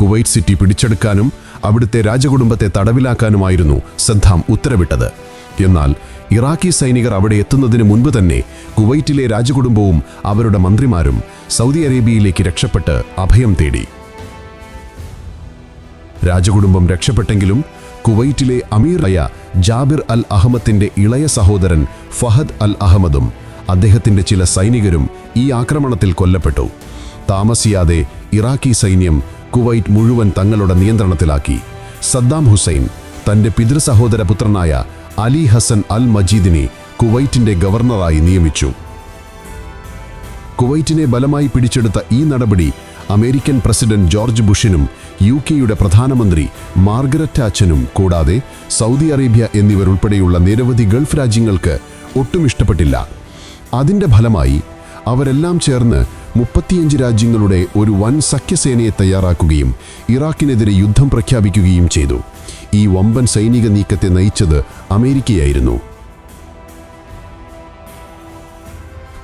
കുവൈറ്റ് സിറ്റി പിടിച്ചെടുക്കാനും അവിടുത്തെ രാജകുടുംബത്തെ തടവിലാക്കാനുമായിരുന്നു സദ്ദാം ഉത്തരവിട്ടത്. എന്നാൽ ഇറാഖി സൈനികർ അവിടെ എത്തുന്നതിന് മുൻപ് തന്നെ കുവൈറ്റിലെ രാജകുടുംബവും അവരുടെ മന്ത്രിമാരും സൗദി അറേബ്യയിലേക്ക് രക്ഷപ്പെട്ട് അഭയം തേടി. രാജകുടുംബം രക്ഷപ്പെട്ടെങ്കിലും കുവൈറ്റിലെ അമീറായ ജാബിർ അൽ അഹമ്മദിന്റെ ഇളയ സഹോദരൻ ഫഹദ് അൽ അഹമ്മദും അദ്ദേഹത്തിന്റെ ചില സൈനികരും ഈ ആക്രമണത്തിൽ കൊല്ലപ്പെട്ടു. താമസിയാതെ ഇറാഖി സൈന്യം കുവൈറ്റ് മുഴുവൻ തങ്ങളുടെ നിയന്ത്രണത്തിലാക്കി. സദ്ദാം ഹുസൈൻ തന്റെ പിതൃസഹോദര പുത്രനായ അലി ഹസൻ അൽ മജീദിനെ കുവൈറ്റിന്റെ ഗവർണറായി നിയമിച്ചു. കുവൈറ്റിനെ ബലമായി പിടിച്ചെടുത്ത ഈ നടപടി അമേരിക്കൻ പ്രസിഡന്റ് ജോർജ് ബുഷിനും യു കെയുടെ പ്രധാനമന്ത്രി മാർഗരറ്റ് അച്ചനും കൂടാതെ സൗദി അറേബ്യ എന്നിവരുൾപ്പെടെയുള്ള നിരവധി ഗൾഫ് രാജ്യങ്ങൾക്ക് ഒട്ടും ഇഷ്ടപ്പെട്ടില്ല. അതിന്റെ ഫലമായി അവരെല്ലാം ചേർന്ന് മുപ്പത്തിയഞ്ച് രാജ്യങ്ങളുടെ ഒരു വൻ സഖ്യസേനയെ തയ്യാറാക്കുകയും ഇറാഖിനെതിരെ യുദ്ധം പ്രഖ്യാപിക്കുകയും ചെയ്തു. ഈ വമ്പൻ സൈനിക നീക്കത്തെ നയിച്ചത് അമേരിക്കയായിരുന്നു.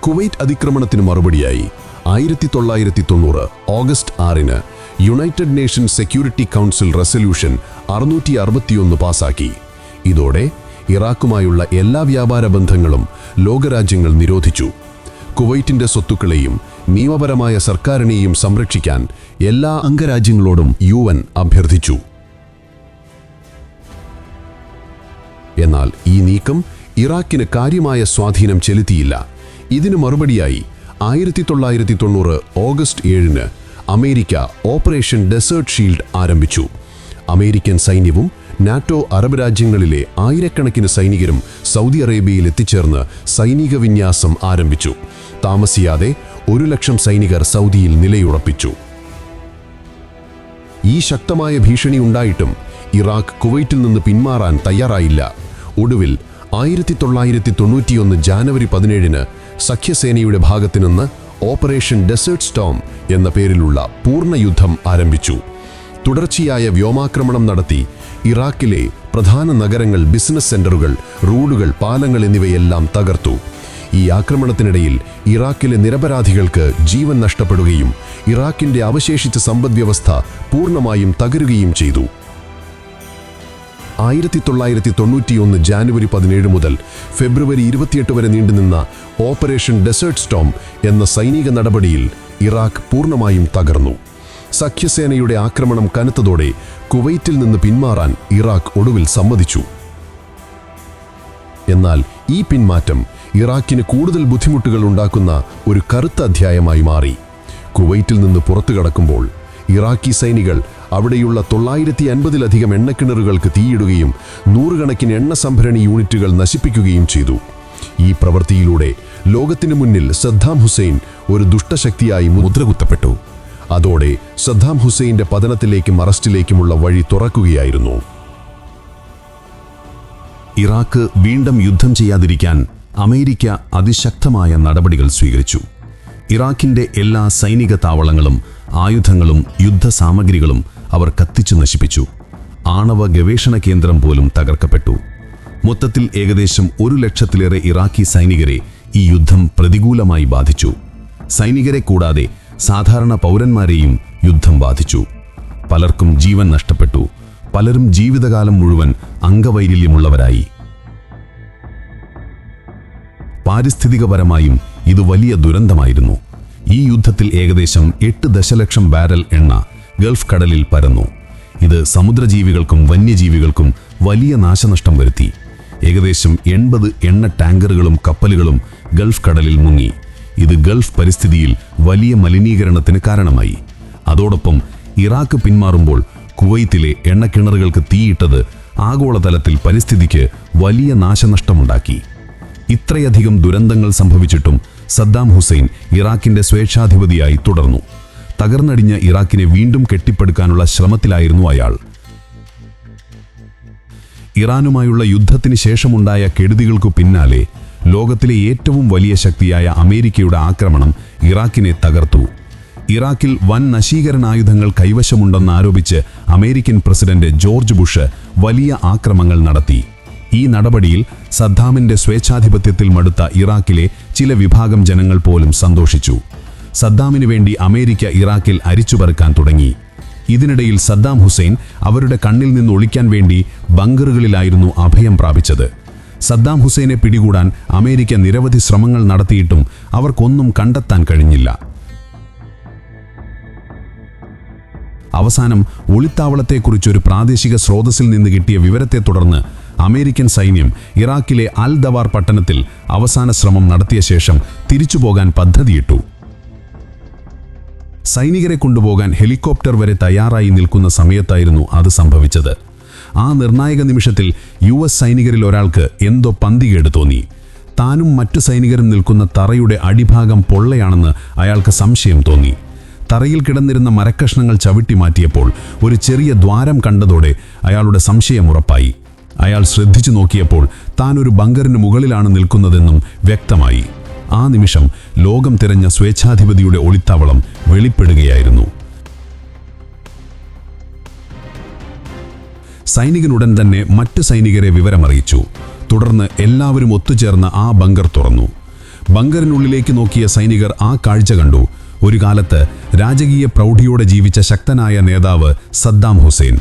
കുവൈറ്റ് അതിക്രമണത്തിന് മറുപടിയായി. ആയിരത്തി തൊള്ളായിരത്തി തൊണ്ണൂറ് ഓഗസ്റ്റ് ആറിന് United Nation Security Council resolution അറുന്നൂറ്റി അറുപത്തിയൊന്ന് പാസാക്കി. ഇതോടെ ഇറാഖുമായുള്ള എല്ലാ വ്യാപാര ബന്ധങ്ങളും ലോകരാജ്യങ്ങൾ നിരോധിച്ചു. കുവൈറ്റിന്റെ സ്വത്തുക്കളെയും നിയമപരമായ സർക്കാരിനെയും സംരക്ഷിക്കാൻ എല്ലാ അംഗരാജ്യങ്ങളോടും യു എൻ അഭ്യർത്ഥിച്ചു. എന്നാൽ ഈ നീക്കം ഇറാഖിന് കാര്യമായ സ്വാധീനം ചെലുത്തിയില്ല. ഇതിനു മറുപടിയായി ആയിരത്തി തൊള്ളായിരത്തി തൊണ്ണൂറ് ഓഗസ്റ്റ് ഏഴിന് അമേരിക്ക ഓപ്പറേഷൻ ഡെസേർട്ട് ഷീൽഡ് ആരംഭിച്ചു. അമേരിക്കൻ സൈന്യവും നാറ്റോ അറബ് രാജ്യങ്ങളിലെ ആയിരക്കണക്കിന് സൈനികരും സൗദി അറേബ്യയിൽ എത്തിച്ചേർന്ന് സൈനിക വിന്യാസം ആരംഭിച്ചു. താമസിയാതെ ഒരു ലക്ഷം സൈനികർ സൗദിയിൽ നിലയുറപ്പിച്ചു. ഈ ശക്തമായ ഭീഷണി ഉണ്ടായിട്ടും ഇറാഖ് കുവൈറ്റിൽ നിന്ന് പിന്മാറാൻ തയ്യാറായില്ല. ഒടുവിൽ ആയിരത്തി തൊള്ളായിരത്തി തൊണ്ണൂറ്റിയൊന്ന് ജാനുവരി പതിനേഴിന് സഖ്യസേനയുടെ ഭാഗത്തു നിന്ന് ഓപ്പറേഷൻ ഡെസേർട്ട് സ്റ്റോം എന്ന പേരിലുള്ള പൂർണ യുദ്ധം ആരംഭിച്ചു. തുടർച്ചയായ വ്യോമാക്രമണം നടത്തി ഇറാഖിലെ പ്രധാന നഗരങ്ങൾ ബിസിനസ് സെന്ററുകൾ റോഡുകൾ പാലങ്ങൾ എന്നിവയെല്ലാം തകർത്തു. ഈ ആക്രമണത്തിനിടയിൽ ഇറാഖിലെ നിരപരാധികൾക്ക് ജീവൻ നഷ്ടപ്പെടുകയും ഇറാഖിന്റെ അവശേഷിച്ച സമ്പദ്വ്യവസ്ഥ പൂർണമായും തകരുകയും ചെയ്തു. ആയിരത്തി തൊള്ളായിരത്തി തൊണ്ണൂറ്റിയൊന്ന് ജാനുവരി പതിനേഴ് മുതൽ ഫെബ്രുവരി ഇരുപത്തിയെട്ട് വരെ നീണ്ടുനിന്ന ഓപ്പറേഷൻ ഡെസേർട്ട് സ്റ്റോം എന്ന സൈനിക നടപടിയിൽ ഇറാഖ് പൂർണമായും തകർന്നു. സഖ്യസേനയുടെ ആക്രമണം കനത്തതോടെ കുവൈറ്റിൽ നിന്ന് പിന്മാറാൻ ഇറാഖ് ഒടുവിൽ സമ്മതിച്ചു. എന്നാൽ ഈ പിന്മാറ്റം ഇറാഖിന് കൂടുതൽ ബുദ്ധിമുട്ടുകൾ ഉണ്ടാക്കുന്ന ഒരു കറുത്ത അധ്യായമായി മാറി. കുവൈറ്റിൽ നിന്ന് പുറത്തു കടക്കുമ്പോൾ ഇറാഖി സൈനികൾ അവിടെയുള്ള തൊള്ളായിരത്തി അൻപതിലധികം എണ്ണക്കിണറുകൾക്ക് തീയിടുകയും നൂറുകണക്കിന് എണ്ണ സംഭരണി യൂണിറ്റുകൾ നശിപ്പിക്കുകയും ചെയ്തു. ഈ പ്രവൃത്തിയിലൂടെ ലോകത്തിനു മുന്നിൽ സദ്ദാം ഹുസൈൻ ഒരു ദുഷ്ടശക്തിയായി മുദ്രകുത്തപ്പെട്ടു. അതോടെ സദ്ദാം ഹുസൈന്റെ പതനത്തിലേക്കും അറസ്റ്റിലേക്കുമുള്ള വഴി തുറക്കുകയായിരുന്നു. ഇറാഖ് വീണ്ടും യുദ്ധം ചെയ്യാതിരിക്കാൻ അമേരിക്ക അതിശക്തമായ നടപടികൾ സ്വീകരിച്ചു. ഇറാഖിന്റെ എല്ലാ സൈനിക താവളങ്ങളും ആയുധങ്ങളും യുദ്ധസാമഗ്രികളും അവർ കത്തിച്ചു നശിപ്പിച്ചു. ആണവ ഗവേഷണ കേന്ദ്രം പോലും തകർക്കപ്പെട്ടു. മൊത്തത്തിൽ ഏകദേശം ഒരു ലക്ഷത്തിലേറെ ഇറാഖി സൈനികരെ ഈ യുദ്ധം പ്രതികൂലമായി ബാധിച്ചു. സൈനികരെ കൂടാതെ സാധാരണ പൗരന്മാരെയും യുദ്ധം ബാധിച്ചു. പലർക്കും ജീവൻ നഷ്ടപ്പെട്ടു. പലരും ജീവിതകാലം മുഴുവൻ അംഗവൈകല്യമുള്ളവരായി. പാരിസ്ഥിതികപരമായും ഇത് വലിയ ദുരന്തമായിരുന്നു. ഈ യുദ്ധത്തിൽ ഏകദേശം എട്ട് ദശലക്ഷം ബാരൽ എണ്ണ ഗൾഫ് കടലിൽ പരന്നു. ഇത് സമുദ്രജീവികൾക്കും വന്യജീവികൾക്കും വലിയ നാശനഷ്ടം വരുത്തി. ഏകദേശം എൺപത് എണ്ണ ടാങ്കറുകളും കപ്പലുകളും ഗൾഫ് കടലിൽ മുങ്ങി. ഇത് ഗൾഫ് പരിസ്ഥിതിയിൽ വലിയ മലിനീകരണത്തിന് കാരണമായി. അതോടൊപ്പം ഇറാഖ് പിന്മാറുമ്പോൾ കുവൈത്തിലെ എണ്ണക്കിണറുകൾക്ക് തീയിട്ടത് ആഗോളതലത്തിൽ പരിസ്ഥിതിക്ക് വലിയ നാശനഷ്ടമുണ്ടാക്കി. ഇത്രയധികം ദുരന്തങ്ങൾ സംഭവിച്ചിട്ടും സദ്ദാം ഹുസൈൻ ഇറാഖിന്റെ സ്വേച്ഛാധിപതിയായി തുടർന്നു. തകർന്നടിഞ്ഞ ഇറാഖിനെ വീണ്ടും കെട്ടിപ്പടുക്കാനുള്ള ശ്രമത്തിലായിരുന്നു അയാൾ. ഇറാനുമായുള്ള യുദ്ധത്തിന് ശേഷമുണ്ടായ കെടുതികൾക്കു പിന്നാലെ ലോകത്തിലെ ഏറ്റവും വലിയ ശക്തിയായ അമേരിക്കയുടെ ആക്രമണം ഇറാഖിനെ തകർത്തു. ഇറാഖിൽ വൻ നശീകരണായുധങ്ങൾ കൈവശമുണ്ടെന്നാരോപിച്ച് അമേരിക്കൻ പ്രസിഡന്റ് ജോർജ് ബുഷ് വലിയ ആക്രമങ്ങൾ നടത്തി. ഈ നടപടിയിൽ സദ്ദാമിന്റെ സ്വേച്ഛാധിപത്യത്തിൽ മടുത്ത ഇറാഖിലെ ചില വിഭാഗം ജനങ്ങൾ പോലും സന്തോഷിച്ചു. സദ്ദാമിനു വേണ്ടി അമേരിക്ക ഇറാഖിൽ അരിച്ചുപറക്കാൻ തുടങ്ങി. ഇതിനിടയിൽ സദ്ദാം ഹുസൈൻ അവരുടെ കണ്ണിൽ നിന്ന് ഒളിക്കാൻ വേണ്ടി ബങ്കറുകളിലായിരുന്നു അഭയം പ്രാപിച്ചത്. സദ്ദാം ഹുസൈനെ പിടികൂടാൻ അമേരിക്ക നിരവധി ശ്രമങ്ങൾ നടത്തിയിട്ടും അവർക്കൊന്നും കണ്ടെത്താൻ കഴിഞ്ഞില്ല. അവസാനം ഒളിത്താവളത്തെക്കുറിച്ചൊരു പ്രാദേശിക സ്രോതസ്സിൽ നിന്ന് കിട്ടിയ വിവരത്തെ തുടർന്ന് അമേരിക്കൻ സൈന്യം ഇറാഖിലെ അൽ ദവാർ പട്ടണത്തിൽ അവസാന ശ്രമം നടത്തിയ ശേഷം തിരിച്ചുപോകാൻ പദ്ധതിയിട്ടു. സൈനികരെ കൊണ്ടുപോകാൻ ഹെലികോപ്റ്റർ വരെ തയ്യാറായി നിൽക്കുന്ന സമയത്തായിരുന്നു അത് സംഭവിച്ചത്. ആ നിർണായക നിമിഷത്തിൽ യു എസ് സൈനികരിൽ ഒരാൾക്ക് എന്തോ പന്തികേട് തോന്നി. താനും മറ്റു സൈനികരും നിൽക്കുന്ന തറയുടെ അടിഭാഗം പൊള്ളയാണെന്ന് അയാൾക്ക് സംശയം തോന്നി. തറയിൽ കിടന്നിരുന്ന മരക്കഷ്ണങ്ങൾ ചവിട്ടി മാറ്റിയപ്പോൾ ഒരു ചെറിയ ദ്വാരം കണ്ടതോടെ അയാളുടെ സംശയം ഉറപ്പായി. അയാൾ ശ്രദ്ധിച്ചു നോക്കിയപ്പോൾ താൻ ഒരു ബങ്കറിന് മുകളിലാണ് നിൽക്കുന്നതെന്നും വ്യക്തമായി. ആ നിമിഷം ലോകം തിരഞ്ഞ സ്വേച്ഛാധിപതിയുടെ ഒളിത്താവളം വെളിപ്പെടുകയായിരുന്നു. സൈനികനുടൻ തന്നെ മറ്റു സൈനികരെ വിവരമറിയിച്ചു. തുടർന്ന് എല്ലാവരും ഒത്തുചേർന്ന് ആ ബങ്കർ തുറന്നു. ബങ്കറിനുള്ളിലേക്ക് നോക്കിയ സൈനികർ ആ കാഴ്ച കണ്ടു. ഒരു കാലത്ത് രാജകീയ പ്രൗഢിയോടെ ജീവിച്ച ശക്തനായ നേതാവ് സദ്ദാം ഹുസൈൻ.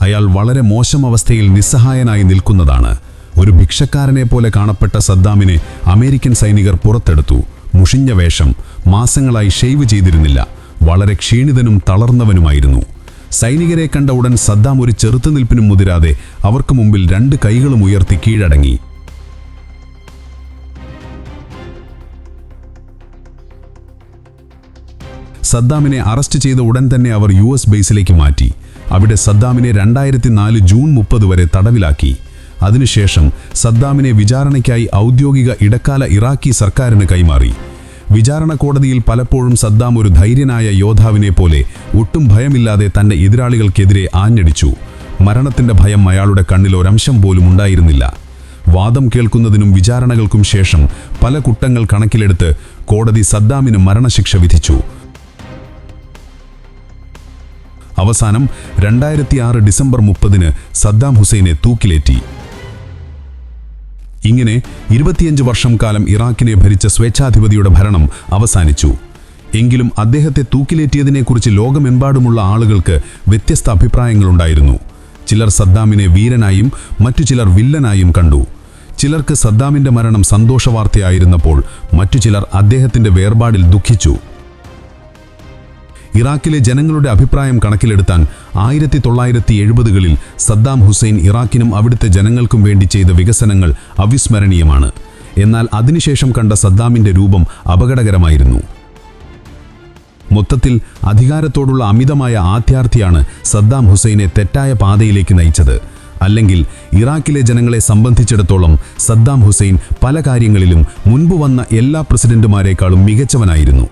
അയാൾ വളരെ മോശം അവസ്ഥയിൽ നിസ്സഹായനായി നിൽക്കുന്നതാണ്. ഒരു ഭിക്ഷക്കാരനെ പോലെ കാണപ്പെട്ട സദ്ദാമിനെ അമേരിക്കൻ സൈനികർ പുറത്തെടുത്തു. മുഷിഞ്ഞ വേഷം മാസങ്ങളായി ഷെയ്വ് ചെയ്തിരുന്നില്ല. വളരെ ക്ഷീണിതനും തളർന്നവനുമായിരുന്നു. സൈനികരെ കണ്ട ഉടൻ സദ്ദാം ഒരു ചെറുത്തുനിൽപ്പിനും മുതിരാതെ അവർക്ക് മുമ്പിൽ രണ്ട് കൈകളും ഉയർത്തി കീഴടങ്ങി. സദ്ദാമിനെ അറസ്റ്റ് ചെയ്ത ഉടൻ തന്നെ അവർ യു എസ് ബേസിലേക്ക് മാറ്റി. അവിടെ സദ്ദാമിനെ രണ്ടായിരത്തി നാല് ജൂൺ മുപ്പത് വരെ തടവിലാക്കി. അതിനുശേഷം സദ്ദാമിനെ വിചാരണയ്ക്കായി ഔദ്യോഗിക ഇടക്കാല ഇറാഖി സർക്കാരിന് കൈമാറി. വിചാരണ കോടതിയിൽ പലപ്പോഴും സദ്ദാം ഒരു ധൈര്യനായ യോദ്ധാവിനെ പോലെ ഒട്ടും ഭയമില്ലാതെ തന്റെ എതിരാളികൾക്കെതിരെ ആഞ്ഞടിച്ചു. മരണത്തിന്റെ ഭയം അയാളുടെ കണ്ണിൽ ഒരംശം പോലും ഉണ്ടായിരുന്നില്ല. വാദം കേൾക്കുന്നതിനും വിചാരണകൾക്കും ശേഷം പല കുറ്റങ്ങൾ കണക്കിലെടുത്ത് കോടതി സദ്ദാമിന് മരണശിക്ഷ വിധിച്ചു. അവസാനം രണ്ടായിരത്തി ആറ് ഡിസംബർ മുപ്പതിന് സദ്ദാം ഹുസൈനെ തൂക്കിലേറ്റി. ഇങ്ങനെ ഇരുപത്തിയഞ്ച് വർഷം കാലം ഇറാഖിനെ ഭരിച്ച സ്വേച്ഛാധിപതിയുടെ ഭരണം അവസാനിച്ചു. എങ്കിലും അദ്ദേഹത്തെ തൂക്കിലേറ്റിയതിനെക്കുറിച്ച് ലോകമെമ്പാടുമുള്ള ആളുകൾക്ക് വ്യത്യസ്ത അഭിപ്രായങ്ങളുണ്ടായിരുന്നു. ചിലർ സദ്ദാമിനെ വീരനായും മറ്റു ചിലർ വില്ലനായും കണ്ടു. ചിലർക്ക് സദ്ദാമിന്റെ മരണം സന്തോഷവാർത്തയായിരുന്നപ്പോൾ മറ്റു ചിലർ അദ്ദേഹത്തിന്റെ വേർപാടിൽ ദുഃഖിച്ചു. ഇറാഖിലെ ജനങ്ങളുടെ അഭിപ്രായം കണക്കിലെടുത്താൽ ആയിരത്തി തൊള്ളായിരത്തി എഴുപതുകളിൽ സദ്ദാം ഹുസൈൻ ഇറാഖിനും അവിടുത്തെ ജനങ്ങൾക്കും വേണ്ടി ചെയ്ത വികസനങ്ങൾ അവിസ്മരണീയമാണ്. എന്നാൽ അതിനുശേഷം കണ്ട സദ്ദാമിന്റെ രൂപം അപകടകരമായിരുന്നു. മൊത്തത്തിൽ അധികാരത്തോടുള്ള അമിതമായ ആത്യാർത്ഥിയാണ് സദ്ദാം ഹുസൈനെ തെറ്റായ പാതയിലേക്ക് നയിച്ചത്. അല്ലെങ്കിൽ ഇറാഖിലെ ജനങ്ങളെ സംബന്ധിച്ചിടത്തോളം സദ്ദാം ഹുസൈൻ പല കാര്യങ്ങളിലും മുൻപ് വന്ന എല്ലാ പ്രസിഡന്റുമാരെക്കാളും മികച്ചവനായിരുന്നു.